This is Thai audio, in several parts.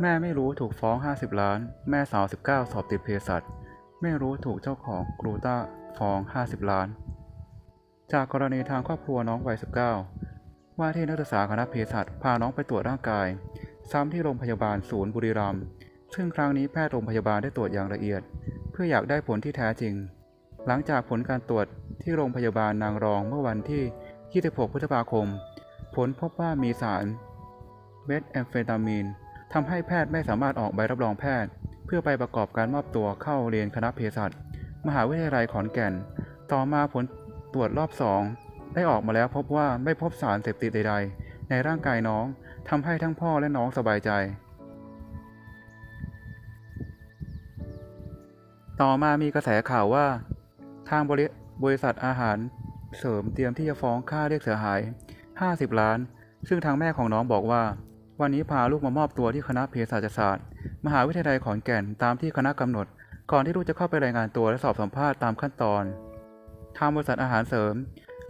แม่ไม่รู้ถูกฟ้อง 50 ล้าน แม่สาว 19 สอบติดเภสัชไม่รู้ถูกเจ้าของกรูต้าฟ้อง 50 ล้าน จากกรณีทางครอบครัวน้องวัย 19 ว่าที่นักศึกษาคณะเภสัชพาน้องไปตรวจร่างกาย ซ้ำที่โรงพยาบาลศูนย์บุรีรัมย์ซึ่งครั้งนี้แพทย์โรงพยาบาลได้ตรวจอย่างละเอียด เพื่ออยากได้ผลที่แท้จริง หลังจากผลการตรวจที่โรงพยาบาลนางรองเมื่อวันที่ 26 พฤษภาคม ผลพบว่ามีสารเมทแอมเฟตามีน ทำให้แพทย์ไม่สามารถออกใบรับรองแพทย์ เพื่อไปประกอบการมอบตัวเข้าเรียนคณะเภสัชมหาวิทยาลัยขอนแก่น ต่อมาผลตรวจรอบสองได้ออกมาแล้วพบว่าไม่พบสารเสพติดใด ๆ ในร่างกายน้องทำให้ทั้งพ่อและน้องสบายใจ ต่อมามีกระแสข่าวว่า ทางบริบริษัทอาหารเสริมเตรียมที่จะฟ้องค่าเรียกเสียหาย 50 ล้าน ซึ่งทางแม่ของน้องบอกว่า วันนี้พาลูกมามอบตัวที่คณะเภสัชศาสตร์ มหาวิทยาลัยขอนแก่นตามที่คณะกำหนด ก่อนที่ลูกจะเข้าไปรายงานตัวและสอบสัมภาษณ์ตามขั้นตอนทางบริษัทอาหารเสริม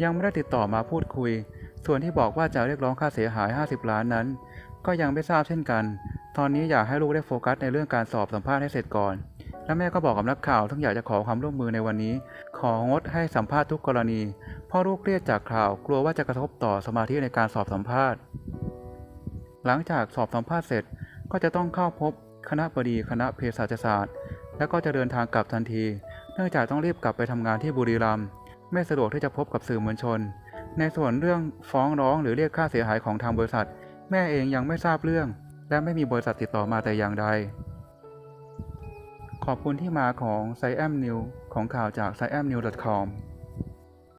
ยังไม่ได้ติดต่อมาพูดคุย ส่วนที่บอกว่าจะเรียกร้องค่าเสียหาย 50 ล้านนั้น ก็ยังไม่ทราบเช่นกัน ตอนนี้อยากให้ลูกได้โฟกัสในเรื่องการสอบสัมภาษณ์ให้เสร็จก่อน และแม่ก็บอกกับนักข่าวทั้งอยากจะขอความร่วมมือในวันนี้ ของดให้สัมภาษณ์ทุกกรณี เพราะลูกเครียดจากข่าวกลัวว่าจะกระทบต่อสมาธิในการสอบสัมภาษณ์ หลังจากสอบสัมภาษณ์เสร็จก็จะต้องเข้าพบคณะบดีคณะเภสัชศาสตร์ แล้วก็จะเดินทางกลับทันที เนื่องจากต้องรีบกลับไปทำงานที่บุรีรัมย์ไม่สะดวกที่จะพบกับสื่อมวลชน ในส่วนเรื่องฟ้องร้องหรือเรียกค่าเสียหายของทางบริษัท แม่เองยังไม่ทราบเรื่อง และไม่มีบริษัทติดต่อมาแต่อย่างใด ขอบคุณที่มาของ s i a m News ของข่าวจาก s i a m n e w s c o m